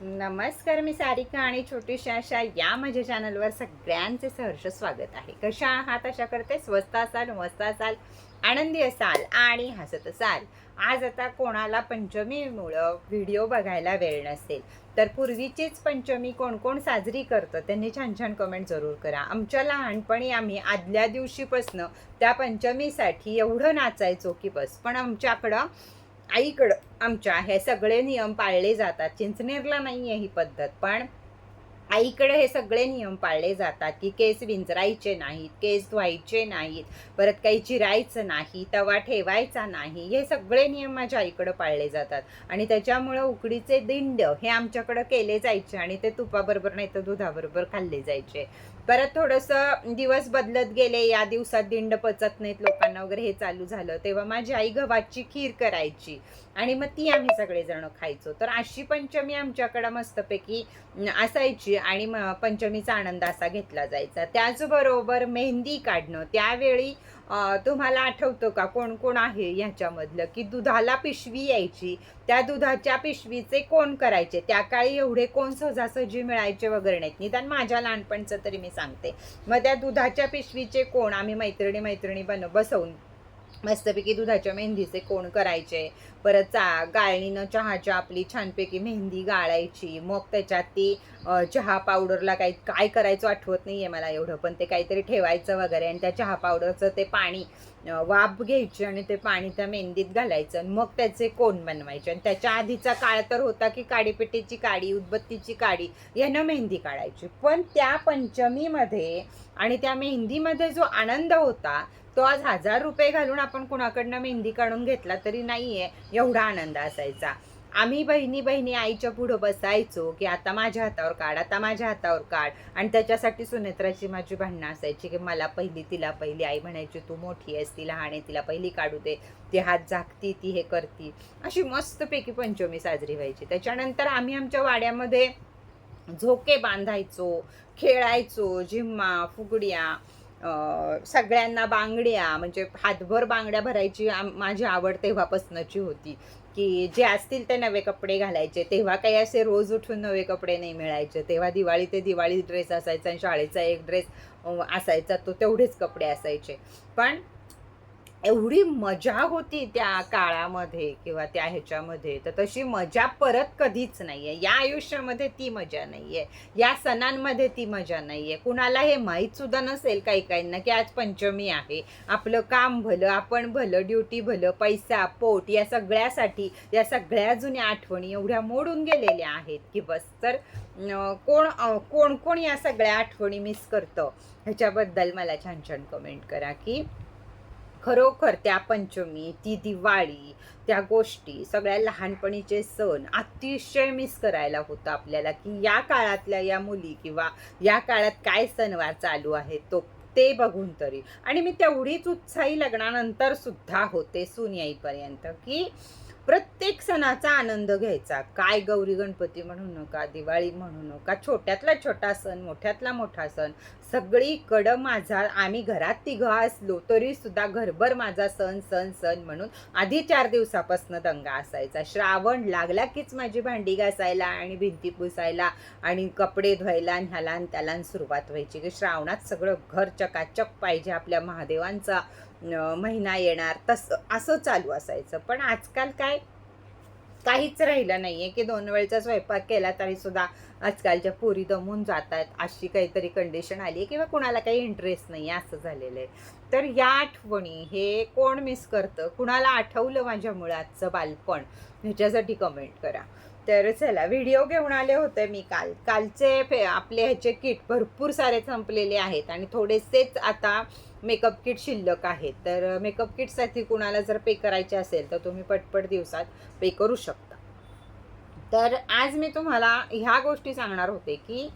नमस्कार मी सारिका आणि छोटीशा अशा या माझ्या चॅनलवर सगळ्यांचे सहर्ष स्वागत आहे. कशा आहात? अशा करते. स्वस्त असाल मस्त असाल आनंदी असाल आणि हसत असाल. आज आता कोणाला पंचमीमुळं व्हिडिओ बघायला वेळ नसेल तर पूर्वीचीच पंचमी कोण कोण साजरी करतं त्यांनी छान छान कमेंट जरूर करा. आमच्या लहानपणी आम्ही आदल्या दिवशीपासनं त्या पंचमीसाठी एवढं नाचायचो की बस. पण आमच्याकडं आईकडं आमच्या हे सगळे नियम पाळले जातात. चिंचनेरला नाही आहे ही पद्धत पण आईकडे हे सगळे नियम पाळले जातात की केस विंचरायचे नाहीत केस धुवायचे नाहीत परत काही चिरायचं नाही तवा ठेवायचा नाही हे सगळे नियम माझ्या आईकडं पाळले जातात. आणि त्याच्यामुळं उकडीचे दिंड हे आमच्याकडं केले जायचे आणि ते तुपाबरोबर नाही तर दुधाबरोबर खाल्ले जायचे. परत थोडंसं दिवस बदलत गेले या दिवसात दिंड पचत नाहीत लोकांना वगैरे हे चालू झालं. तेव्हा माझी आई गव्हाची खीर करायची आणि मग ती आम्ही सगळेजण खायचो. तर अशी पंचमी आमच्याकडं मस्तपैकी असायची आणि पंचमीचा आनंद असा घेतला जायचा. त्याचबरोबर मेहंदी काढणं. त्यावेळी तुम्हाला आठवतं का कोण कोण आहे ह्याच्यामधलं? की दुधाला पिशवी यायची. त्या दुधाच्या पिशवीचे कोण करायचे? त्या काळी एवढे कोण सहजासहजी मिळायचे वगैरे नाहीत. निदान माझ्या लहानपणचं तरी मी सांगते. मग त्या दुधाच्या पिशवीचे कोण? आम्ही मैत्रिणी मैत्रिणी बन बसवून मस्तपैकी दुधाच्या मेहंदीचे कोण करायचे? परत चा गाळणीनं चहाच्या आपली छानपैकी मेहंदी गाळायची. मग त्याच्यात ती चहा पावडरला काही काय करायचं आठवत नाही आहे मला एवढं. पण ते काहीतरी ठेवायचं वगैरे आणि त्या चहा पावडरचं ते पाणी वाफ घ्यायची आणि ते पाणी त्या मेहंदीत घालायचं आणि मग त्याचे कोण बनवायचे? आणि त्याच्या आधीचा काळ तर होता की काडीपेटीची काडी उदबत्तीची काडी यानं मेहंदी काढायची. पण त्या पंचमीमध्ये आणि त्या मेहंदीमध्ये जो आनंद होता तो आज हजार रुपये घालून आपण कुणाकडनं मेहंदी काढून घेतला तरी नाही आहे एवढा आनंद असायचा. आम्ही बहिणी बहिणी आईच्या पुढं बसायचो की आता माझ्या हातावर काढ आता माझ्या हातावर काढ. आणि त्याच्यासाठी सुनेत्राची माझी भांडणं असायची की मला पहिली तिला पहिली आई म्हणायची तू मोठी आहेस ती लहान आहे तिला पहिली काढू दे. ती हात झाकती ती हे करती. अशी मस्तपैकी पंचमी साजरी व्हायची. त्याच्यानंतर आम्ही आमच्या वाड्यामध्ये झोके बांधायचो खेळायचो झिम्मा फुगड्या अं, सगळ्यांना बांगड्या म्हणजे हातभर बांगड्या भरायची माझी आवड तेव्हापासूनची होती. की जे असतील ते नवे कपडे घालायचे. तेव्हा काही असे रोज उठून नवे कपडे नाही मिळायचे. तेव्हा दिवाळी ते दिवाळी ड्रेस असायचा आणि शाळेचा एक ड्रेस असायचा तो तेवढेच कपडे असायचे. पण एवढी मजा होती त्या काळामध्ये किंवा त्या ह्याच्यामध्ये. तर तशी मजा परत कधीच नाही आहे या आयुष्यामध्ये ती मजा नाही आहे या सणांमध्ये ती मजा नाही आहे कुणाला हे माहीतसुद्धा नसेल काही काहींना की आज पंचमी आहे. आपलं काम भलं आपण भलं ड्युटी भलं पैसा पोट या सगळ्यासाठी या सगळ्या जुन्या आठवणी एवढ्या मोडून गेलेल्या आहेत की बस. तर कोण कोण कोण या सगळ्या आठवणी मिस करतं? ह्याच्याबद्दल मला छान छान कमेंट करा की खरोखर त्या पंचमी ती दिवाळी त्या गोष्टी सगळ्या लहानपणीचे सण अतिशय मिस करायला होतं आपल्याला की या काळातल्या या मुली किंवा या काळात काय सणवार चालू आहे तो ते बघून तरी. आणि मी तेवढीच उत्साही लग्नानंतर सुद्धा होते सून येईपर्यंत की प्रत्येक सणाचा आनंद घ्यायचा. काय गौरी गणपती म्हणू नका दिवाळी म्हणू नका छोट्यातला छोटा सण मोठ्यातला मोठा सण सगळीकडं माझा आम्ही घरात तिघं असलो तरी सुद्धा घरभर माझा सण सण सण म्हणून आधी चार दिवसापासून दंगा असायचा. श्रावण लागला कीच माझी भांडी घासायला आणि भिंती पुसायला आणि कपडे धुवायला ह्याला आणि त्याला सुरुवात व्हायची. की श्रावणात सगळं घर चकाचक पाहिजे आपल्या महादेवांचा. महिना येणार तसं असं चालू असायचं. पण आजकाल काय? काहीच राहिलं नाहीये की दोन वेळचा स्वयंपाक केला तरी सुद्धा आजकालच्या पोरी दमून जातात अशी काहीतरी कंडिशन आली आहे किंवा कुणाला काही इंटरेस्ट नाही असं झालेलं आहे. तर या आठवणी हे कोण मिस करतं? कुणाला आठवलं माझ्या मुळाचं बालपण? ह्याच्यासाठी कमेंट करा. तर चला. व्हिडिओ घेऊन आले होते मी काल. कालचे फे आपले ह्याचे किट भरपूर सारे संपलेले आहेत आणि थोडेसेच आता मेकअप किट शिल्लक आहेत तर मेकअप किटसाठी कुणाला जर पे करायचे असेल तर तुम्ही पटपट दिवसात पे करू शकता. तर आज मी तुम्हाला ह्या गोष्टी सांगणार होते की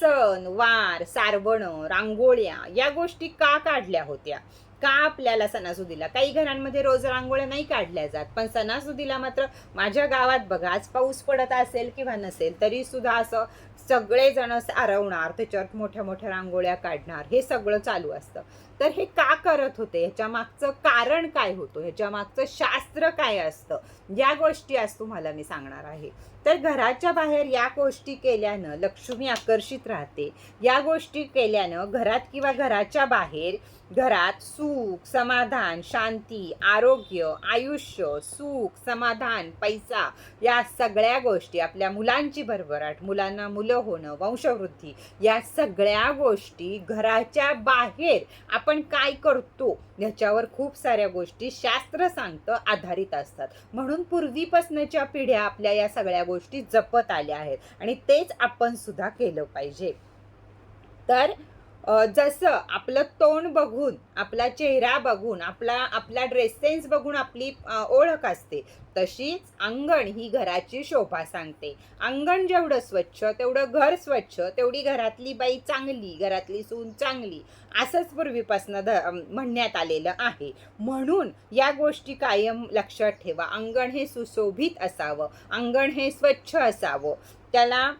सण वार सारवण रांगोळ्या या गोष्टी का काढल्या होत्या? का आपल्याला सणासुदीला. काही घरांमध्ये रोज रांगोळ्या नाही काढल्या जात पण सणासुदीला मात्र माझ्या गावात बघा आज पाऊस पडत असेल किंवा नसेल तरी सुद्धा असं सगळेजण सारवणार त्याच्यावर मोठ्या मोठ्या रांगोळ्या काढणार हे सगळं चालू असतं. तर हे का करत होते? ह्याच्या मागचं कारण काय होतं? ह्याच्या मागचं शास्त्र काय असतं? या गोष्टी आज तुम्हाला मी सांगणार आहे. तर घराच्या बाहेर या गोष्टी केल्यानं लक्ष्मी आकर्षित राहते. या गोष्टी केल्यानं घरात किंवा घराच्या बाहेर घरात सुख समाधान शांती आरोग्य आयुष्य सुख समाधान पैसा या सगळ्या गोष्टी आपल्या मुलांची भरभराट मुलांना मुलं होणं वंशवृद्धी या सगळ्या गोष्टी घराच्या बाहेर आपण आपण काय करतो? ह्याच्यावर खूप साऱ्या गोष्टी शास्त्र सांगतं आधारित असतात. म्हणून पूर्वीपासनच्या पिढ्या आपल्या या सगळ्या गोष्टी जपत आल्या आहेत. आणि तेच आपण सुद्धा केलं पाहिजे. तर जसं आपलं तोंड बघून आपला चेहरा बघून आपला आपला ड्रेस सेन्स बघून आपली ओळख असते तशीच अंगण ही घराची शोभा सांगते. अंगण जेवढं स्वच्छ तेवढं घर स्वच्छ तेवढी घरातली बाई चांगली घरातली सून चांगली असंच पूर्वीपासनं ध म्हणण्यात आलेलं आहे. म्हणून या गोष्टी कायम लक्षात ठेवा. अंगण हे सुशोभित असावं. अंगण हे स्वच्छ असावं. त्याला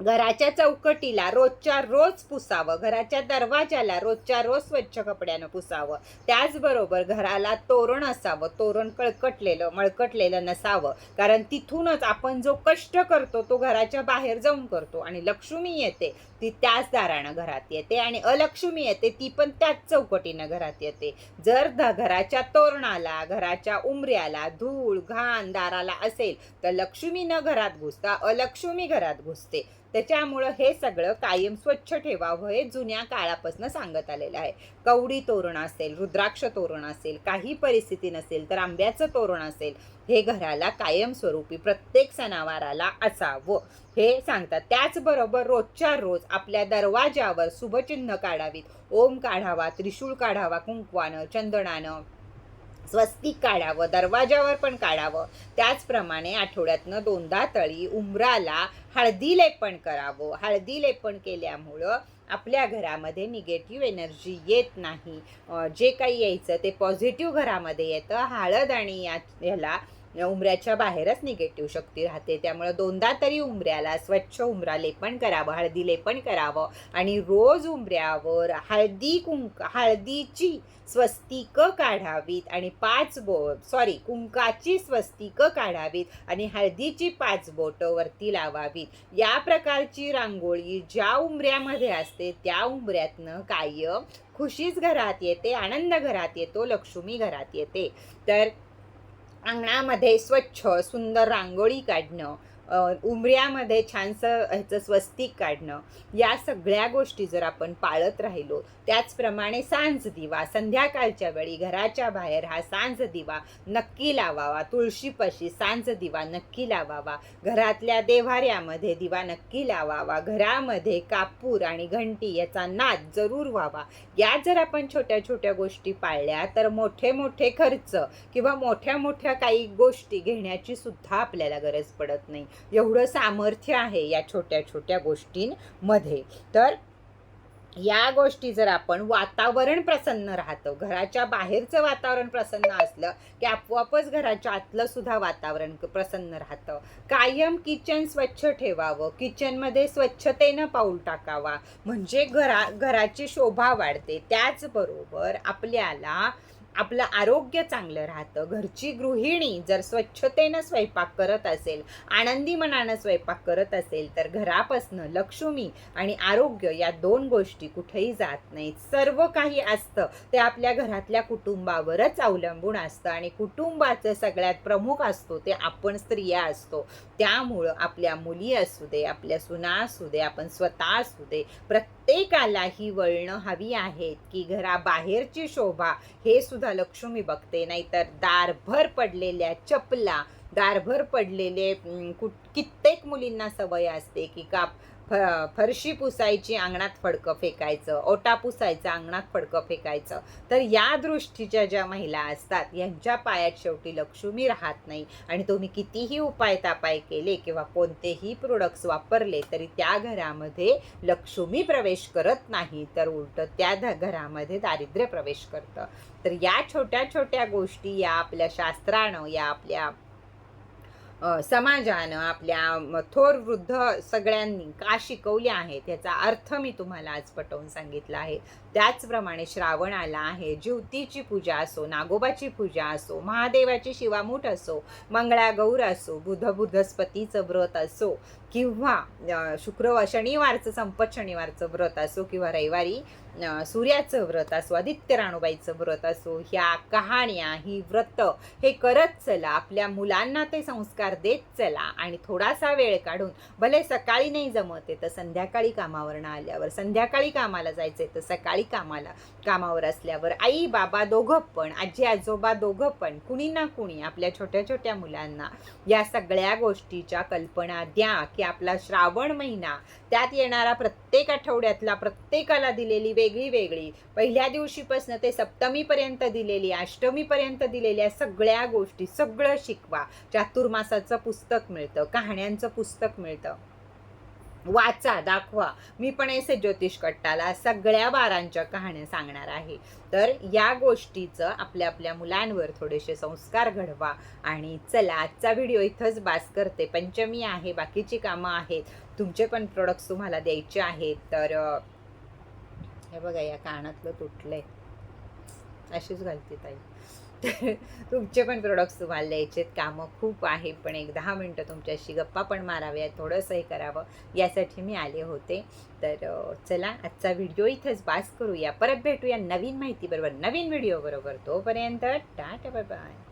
घराच्या चौकटीला रोजच्या रोज पुसावं घराच्या दरवाजाला रोजच्या रोज स्वच्छ कपड्यानं पुसावं. त्याचबरोबर घराला तोरण असावं तोरण कळकटलेलं मळकटलेलं नसावं. कारण तिथूनच आपण जो कष्ट करतो तो घराच्या बाहेर जाऊन करतो आणि लक्ष्मी येते ती त्याच दारानं घरात येते आणि अलक्ष्मी येते ती पण त्याच चौकटीनं घरात येते. जर ध घराच्या तोरणाला घराच्या उमऱ्याला धूळ घाण दाराला असेल तर लक्ष्मी न घरात घुसता अलक्ष्मी घरात घुसते. त्याच्यामुळं हे सगळं कायम स्वच्छ ठेवावं हे जुन्या काळापासून सांगत आलेलं आहे. कवडी तोरण असेल रुद्राक्ष तोरण असेल काही परिस्थिती नसेल तर आंब्याचं तोरण असेल हे घराला कायमस्वरूपी प्रत्येक सणावाराला असावं हे सांगतात. त्याचबरोबर रोजच्या रोज आपल्या दरवाजावर शुभचिन्ह काढावीत. ओम काढावा त्रिशूळ काढावा कुंकवानं चंदनानं. स्वस्तिक काढावं दरवाजावर पण काढावं. त्याचप्रमाणे आठवड्यातनं दोनदा तळी उंबराला हळदी लेपण करावं. हळदी लेपण केल्यामुळं आपल्या घरामध्ये निगेटिव्ह एनर्जी येत नाही. जे काही यायचं ते पॉझिटिव्ह घरामध्ये येतं. हळद आणि या ह्याला उमऱ्याच्या बाहेरच निगेटिव्ह शक्ती राहते. त्यामुळं दोनदा तरी उमऱ्याला स्वच्छ उमरा लेपण करावं हळदी लेपण करावं आणि रोज उमऱ्यावर हळदी कुंक हळदीची स्वस्तिकं काढावीत आणि पाच बो सॉरी कुंकाची स्वस्तिकं काढावीत आणि हळदीची पाच बोटं वरती लावावीत. या प्रकारची रांगोळी ज्या उंबऱ्यामध्ये असते त्या उमऱ्यातनं कायम खुशीच घरात येते आनंद घरात येतो लक्ष्मी घरात येते. तर अंगणामध्ये स्वच्छ सुंदर रांगोळी काढणं उमऱ्यामध्ये उंबऱ्यामध्ये छानसं ह्याचं स्वस्तिक काढणं या सगळ्या गोष्टी जर आपण पाळत राहिलो त्याचप्रमाणे सांज दिवा संध्याकाळच्या वेळी घराच्या बाहेर हा सांज दिवा नक्की लावावा तुळशीपाशी सांज दिवा नक्की लावावा घरातल्या देव्हाऱ्यामध्ये दिवा नक्की लावावा घरामध्ये कापूर आणि घंटी याचा नाद जरूर व्हावा. या जर आपण छोट्या छोट्या गोष्टी पाळल्या तर मोठे मोठे खर्च किंवा मोठ्या मोठ्या काही गोष्टी घेण्याची सुद्धा आपल्याला गरज पडत नाही. एवढं सामर्थ्य आहे या छोट्या छोट्या गोष्टींमध्ये. तर या गोष्टी जर आपण वातावरण प्रसन्न राहतं घराच्या बाहेरचं वातावरण प्रसन्न असलं की आपोआपच घराच्या आतलं सुद्धा वातावरण प्रसन्न राहतं. कायम किचन स्वच्छ ठेवावं किचनमध्ये स्वच्छतेनं पाऊल टाकावा. म्हणजे घरा घराची शोभा वाढते. त्याचबरोबर आपल्याला आपलं आरोग्य चांगलं राहतं. घरची गृहिणी जर स्वच्छतेनं स्वयंपाक करत असेल आनंदी मनानं स्वयंपाक करत असेल तर घरापासनं लक्ष्मी आणि आरोग्य या दोन गोष्टी कुठेही जात नाहीत. सर्व काही असतं. ते आपल्या घरातल्या कुटुंबावरच अवलंबून असतं आणि कुटुंबाचं सगळ्यात प्रमुख असतो ते आपण स्त्रिया असतो. त्यामुळं आपल्या मुली असू दे आपल्या सुना असू दे आपण स्वतः असू दे प्रत्येकाला ही वळणं हवी आहेत की घराबाहेरची शोभा हे सुद्धा लक्ष्मी बघते नाहीतर दारभर पडलेल्या चपला दारभर पडलेले कुठ कित्येक मुलींना सवय असते की का फ फरशी पुसायची अंगणात फडकं फेकायचं ओटा पुसायचं अंगणात फडकं फेकायचं. तर या दृष्टीच्या ज्या महिला असतात यांच्या पायात शेवटी लक्ष्मी राहत नाही. आणि तुम्ही कितीही उपाय तापाय केले किंवा कोणतेही प्रोडक्ट्स वापरले तरी त्या घरामध्ये लक्ष्मी प्रवेश करत नाही. तर उलट त्या घरामध्ये दारिद्र्य प्रवेश करतं. तर या छोट्या छोट्या गोष्टी या आपल्या शास्त्रानं या आपल्या समाजानं आपल्या थोर वृद्ध सगळ्यांनी का शिकवल्या आहेत याचा अर्थ मी तुम्हाला आज पटवून सांगितला आहे. त्याचप्रमाणे श्रावण आला आहे ज्योतीची पूजा असो नागोबाची पूजा असो महादेवाची शिवामूठ असो मंगळागौर असो बुध बुधस्पतीचं व्रत असो किंवा शुक्रवार शनिवारचं संपत शनिवारचं व्रत असो किंवा रविवारी सूर्याचं व्रत असो आदित्य राणूबाईचं व्रत असो ह्या कहाण्या ही व्रत हे करत चला आपल्या मुलांना ते संस्कार देत चला आणि थोडासा वेळ काढून भले सकाळी नाही जमत आहे तर संध्याकाळी कामावरनं आल्यावर संध्याकाळी कामाला जायचंय तर सकाळी कामाला कामावर असल्यावर आई बाबा दोघं पण आजी आजोबा दोघं पण कुणी ना कुणी आपल्या छोट्या छोट्या मुलांना या सगळ्या गोष्टीच्या कल्पना द्या की आपला श्रावण महिना त्यात येणारा प्रत्येक आठवड्यातला प्रत्येकाला दिलेली वेगळी वेगळी. पहिल्या दिवशीपासून ते सप्तमीपर्यंत दिलेली अष्टमीपर्यंत दिलेल्या सगळ्या गोष्टी सगळं शिकवा. चातुर्मासाचं पुस्तक मिळतं कहाण्यांचं पुस्तक मिळतं. वाचा दाखवा. मी पण एसे ज्योतिष कट्टाला सगळ्या बारांच्या कहाण्या सांगणार आहे. तर या गोष्टीचं आपल्या आपल्या मुलांवर थोडेसे संस्कार घडवा आणि चला आजचा व्हिडिओ इथंच बास करते. पंचमी आहे बाकीची कामं आहेत. तुमचे पण प्रोडक्ट्स तुम्हाला द्यायचे आहेत. तर हे बघा या कानातलं आहे अशीच घालते ताई. तर तुमचे पण प्रोडक्ट्स तुम्हाला द्यायचे आहेत कामं खूप आहे पण एक दहा मिनटं तुमच्याशी गप्पा पण माराव्या थोडंसं हे करावं. यासाठी मी आले होते. तर चला आजचा व्हिडिओ इथंच बास करूया. परत भेटूया नवीन माहिती बरोबर नवीन व्हिडिओ बरोबर. तोपर्यंत टाटा बाय बाय.